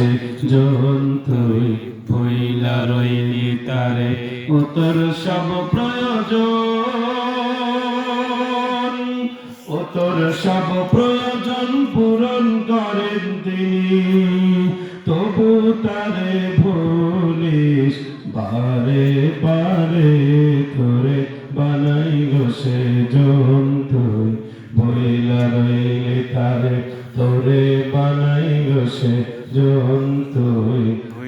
সে জন্তুই voila রইলি তারে ও তোর সব প্রয়োজন। ও তোর সব প্রয়োজন পূরণ করেন তিনি। তবু তারে ভুলিস, বারে বারে করে বানাই সে জন্তুই। বইলা রইলে তারে তোরে বানাই সে জন্তুই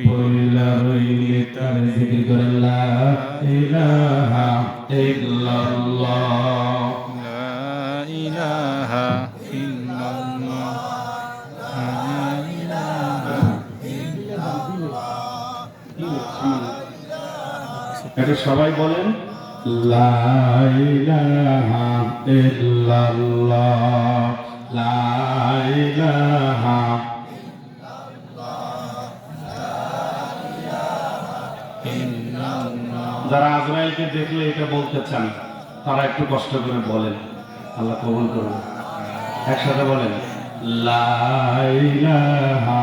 বইলা রইলে তার জিকির করেন লা ইলাহা ইল্লাল্লাহ। এটা সবাই বলেন লা ইলাহা ইল্লাল্লাহ। লা যারা আজরাইলকে দেখলে এটা বলতে চান, তারা একটু কষ্ট করে বলেন। আল্লাহ কবুল করুন। একসাথে বলেন লাইলাহা